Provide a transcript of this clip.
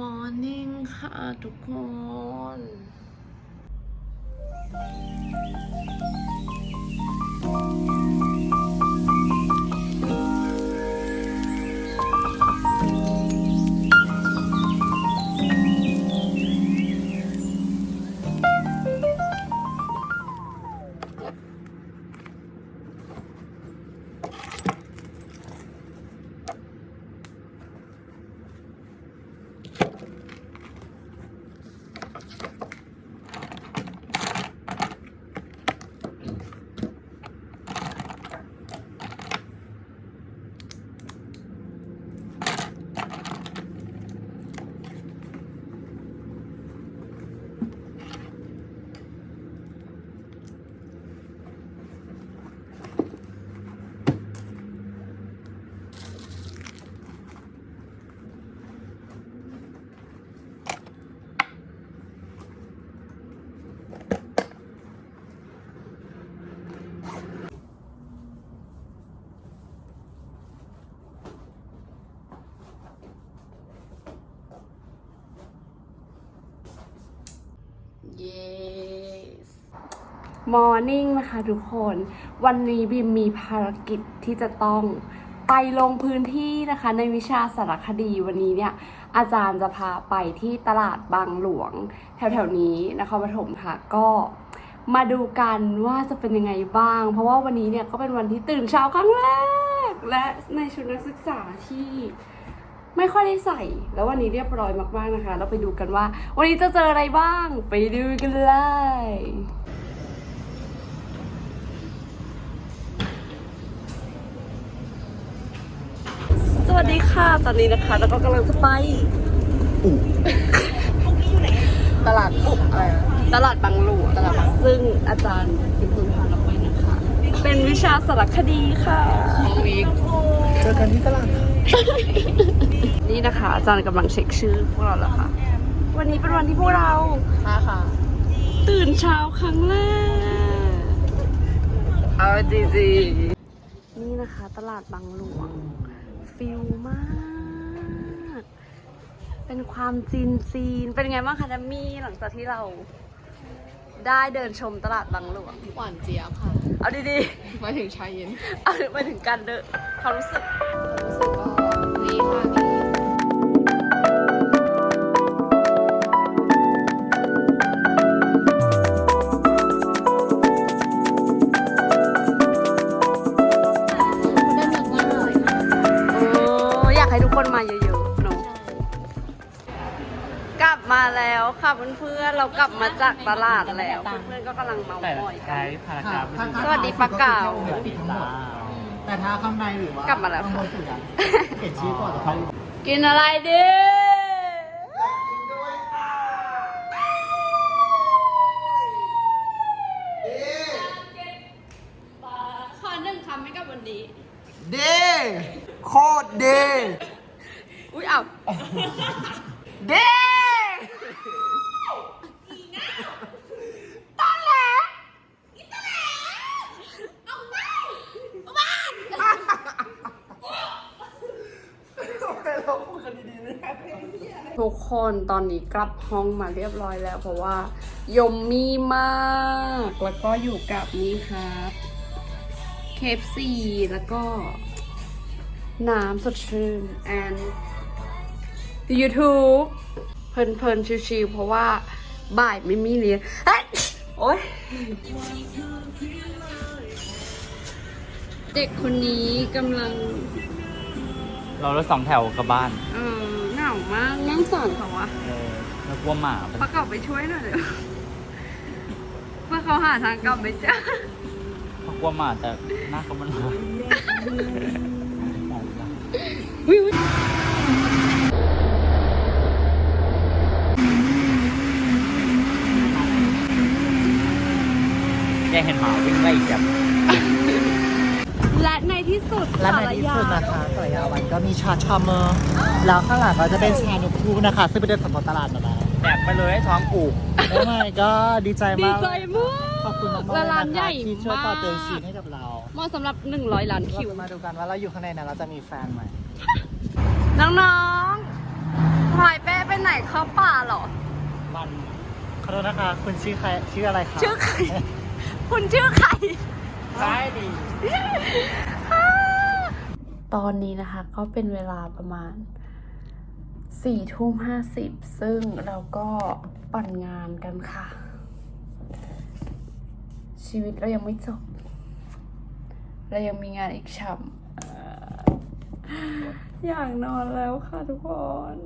morning ค่ะทุกคน morning นะคะทุกคน วันนี้บิมมีภารกิจที่จะต้องไปลงพื้นที่นะคะในวิชาสารคดีวันนี้เนี่ย อาจารย์จะพาไปที่ตลาดบางหลวง แถวๆนี้นะครปฐมค่ะก็มาดูกันว่าจะเป็นยังไงบ้าง เพราะว่าวันนี้เนี่ยก็เป็นวันที่ตื่นเช้าครั้งแรก และในชุดนักศึกษาที่ไม่ค่อยได้ใส่ แล้ววันนี้เรียบร้อยมากๆนะคะ เราไปดูกันว่า วันนี้จะเจออะไรบ้าง ไปดูกันเลย ส วัสดีค่ะ ตอนนี้นะคะ แล้วก็กำลังจะไปตลาดอุกอะไรนะตลาดบางหลวงตลาดบางซึ่งอาจารย์เป็นคนพาเราไปนะคะ เป็นวิชาสารคดีค่ะของวิกเจอกันที่ตลาดค่ะนี่นะคะ อาจารย์กำลังเช็คชื่อพวกเราแล้วค่ะ วันนี้เป็นวันที่พวกเราค่ะค่ะตื่นเช้าครั้งแรกเอาจริงๆนี่นะคะ ตลาดบางหลวง ฟิลมาก เป็นความจีนจีนๆเป็นไงบ้างคะดัมมี่หลังจากที่เราได้เดินชมตลาดบางหลวง หวานเจี๊ยบค่ะ เอาดีมาถึงชายเย็นๆ เอาไปถึงการเดินความรู้สึก รู้สึกก็ดีค่ะ ให้ทุกคนมาเยอะๆเนอะกลับมาแล้วค่ะเพื่อนๆเรากลับมาจากตลาดแล้วเพื่อนๆก็กำลังเมาแต่มอยใช้กันพารากราฟถ้าถ้าสวัสดีปะเก๋าก็คือแค่องค์เดียวปิดทั้งหมดแต่ถ้าข้างในหรือว่ากลับมาแล้วข้างบค่ะนสุดอะเขียนชื่อก่อนจะเข้ากินอะไรดีขอหนึ่งคำให้กับวันนี้ เด โคตรเดอุ้ยอ้าวเดทุกคนตอนนี้กลับห้องมาเรียบร้อยแล้ว เพราะว่า ยมมี่มาก แล้วก็อยู่กับนี่ครับเคฟซีแล้วก็ น้ำสดชื่น and YouTube เพลินๆชิวๆเพราะว่าบ่ายไม่มีเรียนเฮ้ยโอ๊ย เด็กคนนี้กำลังเรารถสองแถวกลับบ้าน เออเหงามากนั่งสอนเขาวะเออแล้วกลัวหมามันประกอบไปช่วยหน่อยเดี๋ยวเพื่อเขาหาทางกลับไปเจอเขากลัวหมาแต่หน้าเขามันหมา วิวแกเห็นหมาวิ่งไล่จับและในที่สุดและในที่สุดนะคะสายยาวันก็มีชาชาเมอร์แล้วข้างหลังก็จะเป็นชานกคูกนะคะ ซึ่งเป็นเดินสำรวจตลาดมาแล้ว แดกไปเลยให้ท้องผูก โอ้ my ก็ดีใจดีมากใจมาก ขอบคุณมากๆและเลยร้านนะใหคะญ่ที่ช่วยมาต่อกเติมชีนให้กับเราเหมาะสำหรับ 100 ล้านเราคิวจะมาดูกันว่าเราอยู่ข้างในนั้นเราจะมีแฟนไหม น้องๆพลอยเป้ไปไหนายข้าวป่าเหรอ มันขอโทษนะคะคุณชื่อใครชื่ออะไรคะชื่อใคร คุณชื่อใครซ้ายดี ตอนนี้นะคะก็เป็นเวลาประมาณ สี่ทุ่มห้าสิบซึ่งเราก็ปั่นงานกันค่ะ ชีวิตเรายังไม่จบ เรายังมีงานอีกฉ่ำออยากนอนแล้วค่ะทุกคน